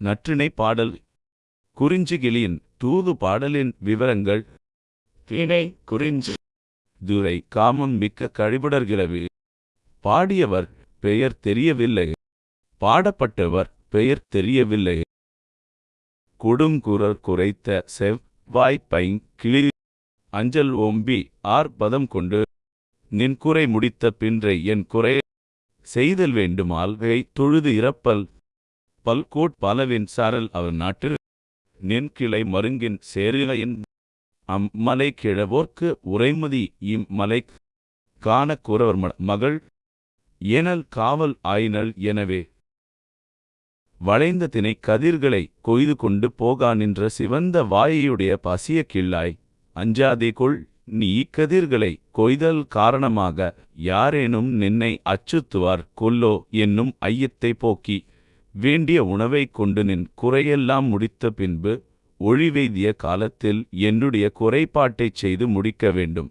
நற்றிணை பாடல். குறிஞ்சிகிளியின் தூது பாடலின் விவரங்கள். திணை குறிஞ்சி. துரை காமம் மிக்க கழிபடர்கிழவி பாடியவர் பெயர் தெரியவில்லை. பாடப்பட்டவர் பெயர் தெரியவில்லை. கொடுங்குரல் குறைத்த செவ் வாய்ப்பைங் கிளி. அஞ்சல் ஓம்பி ஆர் பதம் கொண்டு. நின் குறை முடித்த பின்றை என் குறை. செய்தல் வேண்டுமால் தொழுது இறப்பல். பல்கோட் பலவின் சாரல் அவர் நாட்டு நின் கிளை மருங்கின் சேருகையின் அம்மலை கிழவோர்க்கு உரைமதி இம்மலை காண குறவர் மகள் எனல் காவல் ஆயினள் எனவே. வளைந்த தினை கதிர்களை கொய்து கொண்டு போகா நின்ற சிவந்த வாயையுடைய பசிய கிள்ளாய். அஞ்சாதே கொள் நீ கதிர்களை கொய்தல் காரணமாக யாரேனும் நின்னை அச்சுத்துவார் கொல்லோ என்னும் ஐயத்தை போக்கி. வேண்டிய உணவைக் கொண்டு நின் குறையெல்லாம் முடித்த பின்பு ஒழிவெய்திய காலத்தில் என்னுடைய குறைபாட்டைச் செய்து முடிக்க வேண்டும்.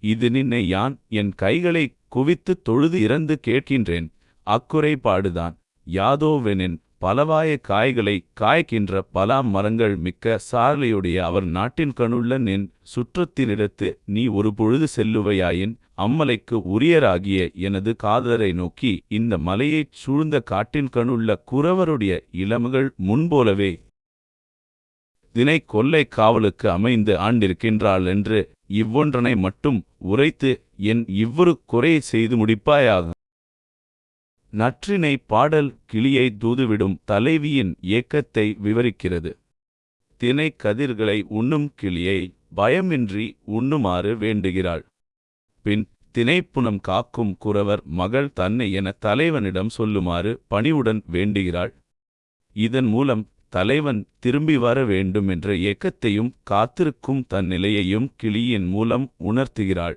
இது நின்னை யான் என் கைகளை குவித்துத் தொழுது இறந்து கேட்கின்றேன். அக்குறைபாடுதான். யாதோவெனின் பலவாய காய்களை காய்க்கின்ற பலா மரங்கள் மிக்க சார்லையுடைய அவர் நாட்டின் கணுள்ள நின் சுற்றத்தினிடத்து நீ ஒரு பொழுது செல்லுவையாயின் அம்மலைக்கு உரியராகிய எனது காதலரை நோக்கி இந்த மலையைச் சூழ்ந்த காட்டின் கணுள்ள குறவருடைய இளமகள் முன்போலவே தினை கொல்லை காவலுக்கு அமைந்து ஆண்டிருக்கின்றாள் என்று இவ்வொன்றனை மட்டும் உரைத்து என் இவ்வொரு குறையை செய்து முடிப்பாயாக. நற்றினை பாடல் கிளியை தூதுவிடும் தலைவியின் இயக்கத்தை விவரிக்கிறது. தினை கதிர்களை உண்ணும் கிளியை பயமின்றி உண்ணுமாறு வேண்டுகிறாள். பின் தினைப்புனம் காக்கும் குறவர் மகள் தன்னை என தலைவனிடம் சொல்லுமாறு பணிவுடன் வேண்டுகிறாள். இதன் மூலம் தலைவன் திரும்பி வர வேண்டும் என்ற ஏக்கத்தையும் காத்திருக்கும் தன் நிலையையும் கிளியின் மூலம் உணர்த்துகிறாள்.